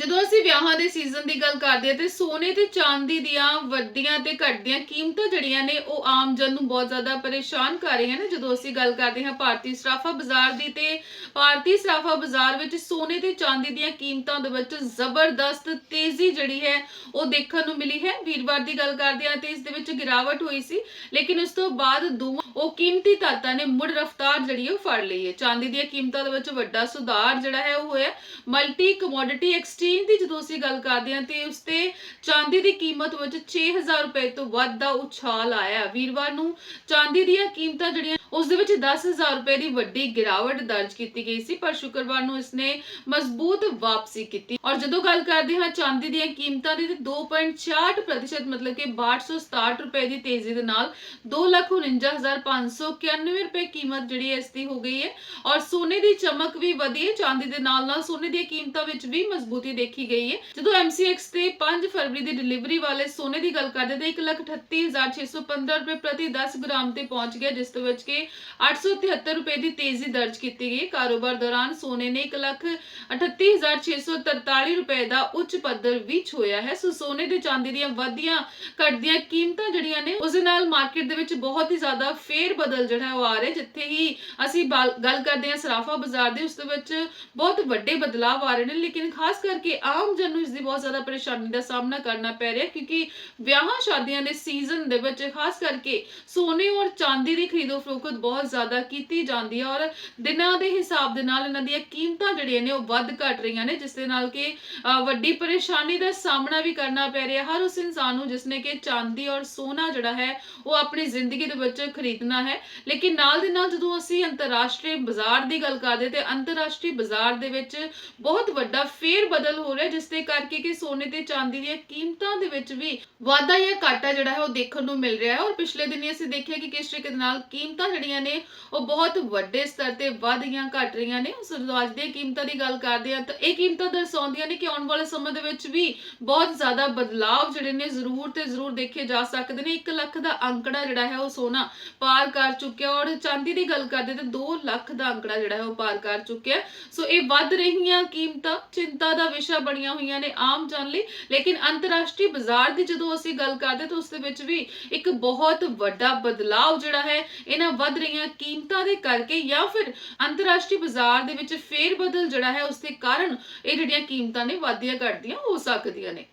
ਜਦੋਂ ਅਸੀਂ ਵਿਆਹਾਂ ਦੇ ਸੀਜ਼ਨ ਦੀ ਗੱਲ ਕਰਦੇ ਹਾਂ ਤੇ ਸੋਨੇ ਤੇ ਚਾਂਦੀ ਦੀਆਂ ਵੱਧਦੀਆਂ ਤੇ ਘਟਦੀਆਂ ਕੀਮਤਾਂ ਜਿਹੜੀਆਂ ਨੇ, ਉਹ ਆਮ ਜਨ ਨੂੰ ਬਹੁਤ ਜ਼ਿਆਦਾ ਪਰੇਸ਼ਾਨ ਕਰ ਰਹੀਆਂ ਨੇ। ਜਦੋਂ ਅਸੀਂ ਗੱਲ ਕਰਦੇ ਹਾਂ ਭਾਰਤੀ ਸਰਾਫਾ ਬਾਜ਼ਾਰ ਦੀ ਤੇ ਭਾਰਤੀ ਸਰਾਫਾ ਬਾਜ਼ਾਰ ਵਿੱਚ ਸੋਨੇ ਤੇ ਚਾਂਦੀ ਦੀਆਂ ਕੀਮਤਾਂ ਦੇ ਵਿੱਚ ਜ਼ਬਰਦਸਤ ਤੇਜ਼ੀ ਜਿਹੜੀ ਹੈ, ਉਹ ਦੇਖਣ ਨੂੰ ਮਿਲੀ ਹੈ। ਵੀਰਵਾਰ ਦੀ ਗੱਲ ਕਰਦੇ ਹਾਂ ਤੇ ਇਸ ਦੇ ਵਿੱਚ ਗਿਰਾਵਟ ਹੋਈ ਸੀ, ਲੇਕਿਨ ਉਸ ਤੋਂ ਬਾਅਦ ਦੋਵਾਂ, ਉਹ ਕੀਮਤੀ ਧਾਤਾਂ ਨੇ ਮੁੜ ਰਫ਼ਤਾਰ ਜਿਹੜੀ ਹੈ, ਉਹ ਫੜ ਲਈ ਹੈ। ਚਾਂਦੀ ਦੀਆਂ ਕੀਮਤਾਂ ਦੇ ਵਿੱਚ ਵੱਡਾ ਸੁਧਾਰ ਜਿਹੜਾ ਹੈ, ਉਹ ਹੋਇਆ। ਮਲਟੀ ਕਮੋਡਿਟੀ ਐਕਸਚੇਂਜ ਦੀ ਜਦੋਂ ਅਸੀਂ ਗੱਲ ਕਰਦੇ ਹਾਂ ਤੇ ਉਸ ਤੇ ਚਾਂਦੀ ਦੀ ਕੀਮਤ ਵਿੱਚ 6000 ਰੁਪਏ ਤੋਂ ਵੱਧ ਦਾ ਉਛਾਲ ਆਇਆ ਵੀਰਵਾਰ ਨੂੰ ਚਾਂਦੀ ਦੀਆਂ ਕੀਮਤਾਂ ਜਿਹੜੀਆਂ, ਉਸ ਦੇ ਵਿੱਚ 10000 ਰੁਪਏ ਦੀ ਵੱਡੀ ਗਿਰਾਵਟ ਦਰਜ ਕੀਤੀ ਗਈ ਸੀ, ਪਰ ਸ਼ੁੱਕਰਵਾਰ ਨੂੰ ਇਸਨੇ ਮਜ਼ਬੂਤ ਵਾਪਸੀ ਕੀਤੀ। ਔਰ ਜਦੋਂ ਗੱਲ ਕਰਦੇ ਹਾਂ ਚਾਂਦੀ ਦੀਆਂ ਕੀਮਤਾਂ ਦੀ ਤੇ 2.66% ਮਤਲਬ ਕਿ 6267 ਰੁਪਏ ਦੀ ਤੇਜ਼ੀ ਦੇ ਨਾਲ 249591 ਰੁਪਏ ਕੀਮਤ ਜਿਹੜੀ ਹੈ ਇਸ ਦੀ ਹੋ ਗਈ ਹੈ। ਔਰ ਸੋਨੇ ਦੀ ਚਮਕ ਵੀ ਵਧੀ ਹੈ, ਚਾਂਦੀ ਦੇ ਨਾਲ ਨਾਲ ਸੋਨੇ ਦੀਆਂ ਕੀਮਤਾਂ ਵਿੱਚ ਵੀ ਮਜ਼ਬੂਤੀ ਦੇਖੀ ਗਈ ਹੈ। ਜਦੋਂ MCX ਤੇ 5 ਫਰਵਰੀ ਦੀ ਡਿਲੀਵਰੀ ਵਾਲੇ ਸੋਨੇ ਦੀ ਗੱਲ ਕਰਦੇ ਤਾਂ 138615 ਰੁਪਏ ਪ੍ਰਤੀ 10 ਗ੍ਰਾਮ ਤੇ ਪਹੁੰਚ ਗਿਆ, ਜਿਸ ਤੋਂ ਵਿੱਚ ਕਿ 873 ਰੁਪਏ ਦੀ ਤੇਜ਼ੀ ਦਰਜ ਕੀਤੀ ਗਈ ਕਾਰੋਬਾਰ ਦੌਰਾਨ ਸੋਨੇ ਨੇ 138643 ਰੁਪਏ ਦਾ ਉੱਚ ਪੱਧਰ ਵੀ ਛੋਇਆ ਹੈ। ਸੋ ਸੋਨੇ ਤੇ ਚਾਂਦੀ ਦੀਆਂ ਵਧੀਆਂ ਘਟਦੀਆਂ ਕੀਮਤਾਂ ਜਿਹੜੀਆਂ ਨੇ ਉਸ ਦੇ ਨਾਲ ਮਾਰਕੀਟ ਦੇ ਵਿੱਚ ਬਹੁਤ ਹੀ ਜ਼ਿਆਦਾ ਫੇਰ ਬਦਲ ਜਿਹੜਾ ਉਹ ਆ ਰਿਹਾ ਜਿੱਥੇ ਹੀ ਅਸੀਂ ਬਾਲ- ਗੱਲ ਕਰਦੇ ਹਾਂ ਸਰਾਫਾ ਬਾਜ਼ਾਰ ਦੀ, ਉਸ ਦੇ ਵਿੱਚ ਬਹੁਤ ਵੱਡੇ ਬਦਲਾਅ ਆ ਰਹੇ ਨੇ। ਲੇਕਿਨ ਖਾਸ ਕਰਕੇ ਆਮ ਜਨ ਨੂੰ ਇਸ ਦੀ ਬਹੁਤ ਜ਼ਿਆਦਾ ਪਰੇਸ਼ਾਨੀ ਦਾ ਸਾਹਮਣਾ ਕਰਨਾ ਪੈ ਰਿਹਾ, ਕਿਉਂਕਿ ਵਿਆਹਾਂ ਸ਼ਾਦੀਆਂ ਦੇ ਸੀਜ਼ਨ ਦੇ ਵਿੱਚ ਖਾਸ ਕਰਕੇ ਸੋਨੇ ਔਰ ਚਾਂਦੀ ਦੀ ਖਰੀਦੋ ਫਰੋਖਤ ਬਹੁਤ ਜ਼ਿਆਦਾ ਕੀਤੀ ਜਾਂਦੀ ਹੈ ਔਰ ਦਿਨਾਂ ਦੇ ਹਿਸਾਬ ਦੇ ਨਾਲ ਇਹਨਾਂ ਦੀਆਂ ਕੀਮਤਾਂ ਜਿਹੜੀਆਂ ਨੇ ਉਹ ਵੱਧ ਘਟ ਰਹੀਆਂ ਨੇ, ਜਿਸ ਦੇ ਨਾਲ ਕਿ ਵੱਡੀ ਪਰੇਸ਼ਾਨੀ ਦਾ ਸਾਹਮਣਾ ਵੀ ਕਰਨਾ ਪੈ ਰਿਹਾ। ਹਰ ਉਸ ਇਨਸਾਨ ਨੂੰ ਜਿਸਨੇ ਕਿ ਚਾਂਦੀ ਔਰ ਸੋਨਾ ਜਿਹੜਾ ਹੈ, ਉਹ ਆਪਣੀ ਜ਼ਿੰਦਗੀ ਦੇ ਵਿੱਚ ਖਰੀਦਣਾ ਹੈ। ਲੇਕਿਨ ਨਾਲ ਦੇ ਨਾਲ ਜਦੋਂ ਅਸੀਂ ਅੰਤਰਰਾਸ਼ਟਰੀ ਬਾਜ਼ਾਰ ਦੀ ਗੱਲ ਕਰਦੇ ਤੇ ਅੰਤਰਰਾਸ਼ਟਰੀ ਬਾਜ਼ਾਰ ਦੇ ਵਿੱਚ ਬਹੁਤ ਵੱਡਾ ਫੇਰ ਬਦਲ ਹੋ ਰਿਹਾ, ਜਿਸ ਦੇ ਕਰਕੇ ਕਿ ਸੋਨੇ ਤੇ ਚਾਂਦੀ ਦੀਆਂ ਕੀਮਤਾਂ ਦੇ ਵਿੱਚ ਵੀ ਵਾਧਾ ਜਾਂ ਘਾਟਾ ਜਿਹੜਾ ਹੈ ਉਹ ਦੇਖਣ ਨੂੰ ਮਿਲ ਰਿਹਾ ਹੈ। ਔਰ ਪਿਛਲੇ ਦਿਨੀ ਅਸੀਂ ਦੇਖਿਆ ਕਿ ਕਿਸ ਤਰੀਕੇ ਨਾਲ ਕੀਮਤਾਂ ਜਿਹੜੀਆਂ ਨੇ, ਉਹ ਬਹੁਤ ਵੱਡੇ ਸਤਰ ਤੇ ਵੱਧ ਜਾਂ ਘਟ ਰਹੀਆਂ ਨੇ। ਉਸ ਅੱਜ ਦੀਆਂ ਕੀਮਤਾਂ ਦੀ ਗੱਲ ਕਰਦੇ ਹਾਂ ਤਾਂ ਇਹ ਕੀਮਤਾਂ ਦਰਸਾਉਂਦੀਆਂ ਨੇ ਕਿ ਆਉਣ ਵਾਲੇ ਸਮੇਂ ਦੇ ਵਿੱਚ ਵੀ ਬਹੁਤ ਜ਼ਿਆਦਾ ਬਦਲਾਵ ਜਿਹੜੇ ਨੇ ਜ਼ਰੂਰ ਤੇ ਜ਼ਰੂਰ ਦੇਖੇ ਜਾ ਸਕਦੇ ਨੇ। 1 ਲੱਖ ਦਾ ਅੰਕੜਾ ਜਿਹੜਾ ਹੈ ਉਹ ਸੋਨਾ ਪਾਰ ਕਰ ਚੁੱਕਿਆ ਔਰ ਚਾਂਦੀ ਦੀ ਗੱਲ ਕਰਦੇ ਤਾਂ 2 ਲੱਖ ਦਾ ਅੰਕੜਾ ਜਿਹੜਾ ਹੈ ਉਹ ਪਾਰ ਕਰ ਚੁੱਕਿਆ ਸੋ ਇਹ ਵੱਧ ਰਹੀਆਂ ਕੀਮਤਾਂ, ਚਿੰਤਾ ਦਾ ਵਿਸ਼ਾ ਬਣੀਆਂ ਹੋਈਆਂ ਨੇ ਆਮ ਜਨ ਲਈ। ਲੇਕਿਨ ਅੰਤਰਰਾਸ਼ਟਰੀ ਬਾਜ਼ਾਰ ਦੀ ਜਦੋਂ ਅਸੀਂ ਗੱਲ ਕਰਦੇ ਤਾਂ ਉਸ ਦੇ ਵਿੱਚ ਵੀ ਇੱਕ ਬਹੁਤ ਵੱਡਾ ਬਦਲਾਅ ਜਿਹੜਾ ਹੈ, ਇਹਨਾਂ ਵੱਧ ਰਹੀਆਂ ਕੀਮਤਾਂ ਦੇ ਕਰਕੇ ਜਾਂ ਫਿਰ ਅੰਤਰਰਾਸ਼ਟਰੀ ਬਾਜ਼ਾਰ ਦੇ ਵਿੱਚ ਫੇਰ ਬਦਲ ਜਿਹੜਾ ਹੈ, ਉਸ ਦੇ ਕਾਰਨ ਇਹ ਜਿਹੜੀਆਂ ਕੀਮਤਾਂ ਨੇ, ਵਾਧੀਆਂ ਘਟਦੀਆਂ, ਹੋ ਸਕਦੀਆਂ ਨੇ।